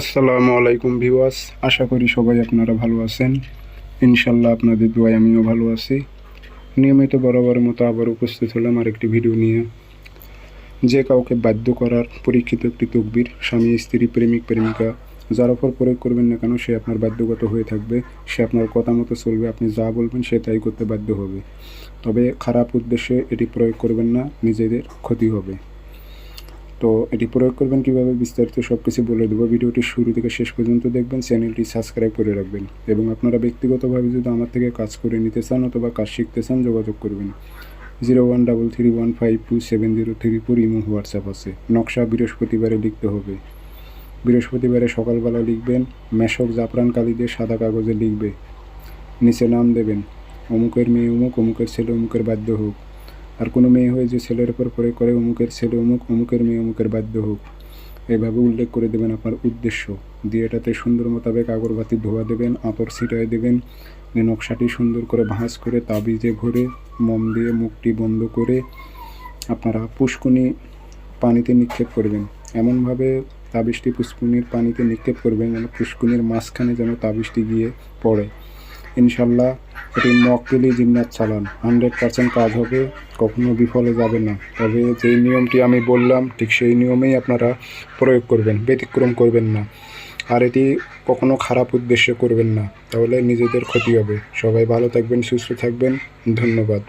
আসসালামু আলাইকুম ভিওয়াস আশা করি সবাই আপনারা ভালো আছেন। ইনশাল্লাহ আপনাদের দোয়ায় আমিও ভালো আছি। নিয়মিত বরাবরের মতো আবার উপস্থিত হলাম আরেকটি ভিডিও নিয়ে। যে কাউকে বাধ্য করার পরীক্ষিত একটি তকবির স্বামী, স্ত্রী, প্রেমিক, প্রেমিকা, যার ওপর প্রয়োগ করবেন না কেন, সে আপনার বাধ্যগত হয়ে থাকবে, সে আপনার কথা মতো চলবে, আপনি যা বলবেন সে তাই করতে বাধ্য হবে। তবে খারাপ উদ্দেশ্যে এটি প্রয়োগ করবেন না, নিজেদের ক্ষতি হবে। তো এটি প্রয়োগ করবেন কীভাবে বিস্তারিত সব কিছু বলে দেবো। ভিডিওটি শুরু থেকে শেষ পর্যন্ত দেখবেন, চ্যানেলটি সাবস্ক্রাইব করে রাখবেন এবং আপনারা ব্যক্তিগতভাবে যদি আমার থেকে কাজ করে নিতে চান অথবা কাজ শিখতে চান, যোগাযোগ করবেন। Zero one double three one five two seven zero three four imo WhatsApp আছে। নকশা বৃহস্পতিবারে লিখতে হবে। বৃহস্পতিবারে সকালবেলা লিখবেন, মেশক জাফরান কালি দিয়ে সাদা কাগজে লিখবে। নিচে নাম দেবেন, অমুকের মেয়ে অমুক, অমুকের ছেলে অমুকের বাধ্য হোক। আর কোনো মেয়ে হয়ে যে ছেলের উপর পরে করে অমুকের ছেলে অমুক, অমুকের মেয়ে অমুকের বাধ্য হোক। এভাবে উল্লেখ করে দেবেন আপনার উদ্দেশ্য। দিয়ে এটাতে সুন্দর মোতাবেক আগরবাতি ধোয়া দেবেন, আতর ছিটায় দেবেন নকশাটি সুন্দর করে ভাঁজ করে তাবিজে ভরে, মম দিয়ে মুখটি বন্ধ করে আপনারা পুষ্কুনি পানিতে নিক্ষেপ করবেন। এমনভাবে তাবিজটি পুষ্কুনির পানিতে নিক্ষেপ করবেন যেন পুষ্কুনির মাঝখানে যেন তাবিজটি গিয়ে পড়ে। ইনশাল্লাহ এটি মক্কেলি জিন্নাত চালান। হান্ড্রেড পার্সেন্ট কাজ হবে, কখনো বিফলে যাবে না। তবে যেই নিয়মটি আমি বললাম, ঠিক সেই নিয়মেই আপনারা প্রয়োগ করবেন, ব্যতিক্রম করবেন না। আর এটি কখনো খারাপ উদ্দেশ্যে করবেন না, তাহলে নিজেদের ক্ষতি হবে। সবাই ভালো থাকবেন, সুস্থ থাকবেন। ধন্যবাদ।